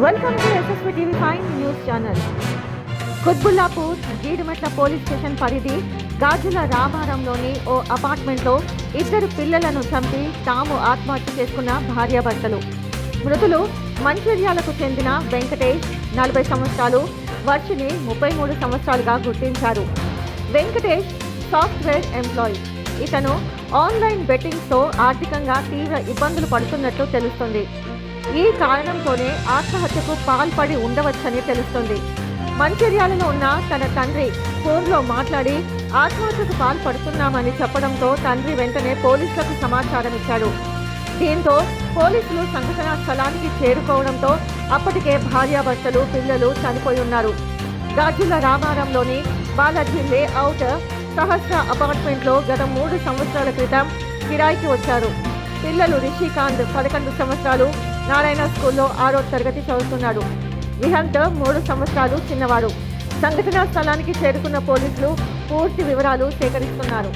Welcome to SSP TV five news channel Quthbullapur Jeedimetla police station పరిధి గాజుల రామారంలోని ఓ అపార్ట్మెంట్లో ఇద్దరు పిల్లలను చంపి తాము ఆత్మహత్య చేసుకున్న భార్యాభర్తలు. మృతులు మంచిర్యాలకు చెందిన వెంకటేష్ నలభై సంవత్సరాలు వర్షిని ముప్పై మూడు సంవత్సరాలుగా గుర్తించారు. Venkatesh software employee. ఇతను ఆన్లైన్ బెట్టింగ్స్తో ఆర్థికంగా తీవ్ర ఇబ్బందులు పడుతున్నట్లు తెలుస్తుంది. ఈ కారణంతోనే ఆత్మహత్యకు పాల్పడి ఉండవచ్చని తెలుస్తుంది. మంచిర్యాలలో ఉన్న తన తండ్రి ఫోన్లో మాట్లాడి ఆత్మహత్యకు పాల్పడుతున్నామని చెప్పడంతో తండ్రి వెంటనే పోలీసులకు సమాచారం ఇచ్చాడు. దీంతో పోలీసులు సంఘటనా స్థలానికి చేరుకోవడంతో అప్పటికే భార్యాభర్తలు పిల్లలు చనిపోయి ఉన్నారు. గాజుల రామారంలోని బాలాజీ లేఅవుట్ సహస్ర అపార్ట్మెంట్లో గత మూడు సంవత్సరాల క్రితం కిరాయికి వచ్చారు. పిల్లలు రిషికాంత్ పదకొండు సంవత్సరాలు నారాయణ స్కూల్లో ఆరో తరగతి చదువుతున్నాడు. విహంత్ మూడు సంవత్సరాలు చిన్నవాడు. సంఘటనా స్థలానికి చేరుకున్న పోలీసులు పూర్తి వివరాలు సేకరిస్తున్నారు.